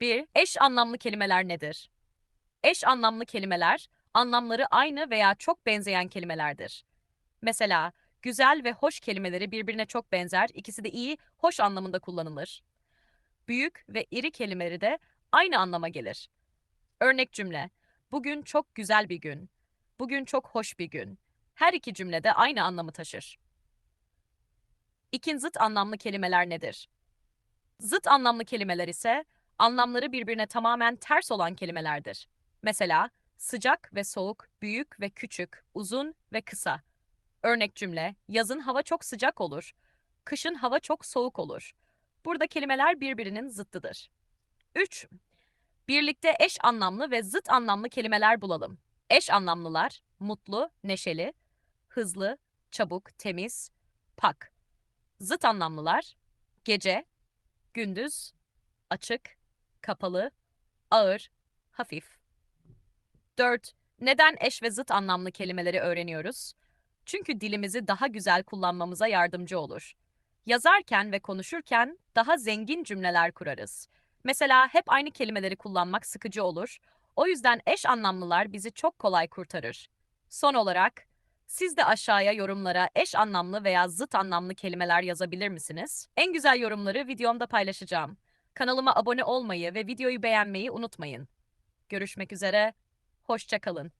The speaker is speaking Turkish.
1. Eş anlamlı kelimeler nedir? Eş anlamlı kelimeler, anlamları aynı veya çok benzeyen kelimelerdir. Mesela, güzel ve hoş kelimeleri birbirine çok benzer, ikisi de iyi, hoş anlamında kullanılır. Büyük ve iri kelimeleri de aynı anlama gelir. Örnek cümle, bugün çok güzel bir gün, bugün çok hoş bir gün. Her iki cümlede aynı anlamı taşır. İkin zıt anlamlı kelimeler nedir? Zıt anlamlı kelimeler ise anlamları birbirine tamamen ters olan kelimelerdir. Mesela sıcak ve soğuk, büyük ve küçük, uzun ve kısa. Örnek cümle, yazın hava çok sıcak olur, kışın hava çok soğuk olur. Burada kelimeler birbirinin zıttıdır. 3. Birlikte eş anlamlı ve zıt anlamlı kelimeler bulalım. Eş anlamlılar, mutlu, neşeli, hızlı, çabuk, temiz, pak. Zıt anlamlılar, gece, gündüz, açık, kapalı, ağır, hafif. 4. Neden eş ve zıt anlamlı kelimeleri öğreniyoruz? Çünkü dilimizi daha güzel kullanmamıza yardımcı olur. Yazarken ve konuşurken daha zengin cümleler kurarız. Mesela hep aynı kelimeleri kullanmak sıkıcı olur. O yüzden eş anlamlılar bizi çok kolay kurtarır. Son olarak, siz de aşağıya yorumlara eş anlamlı veya zıt anlamlı kelimeler yazabilir misiniz? En güzel yorumları videomda paylaşacağım. Kanalıma abone olmayı ve videoyu beğenmeyi unutmayın. Görüşmek üzere, hoşça kalın.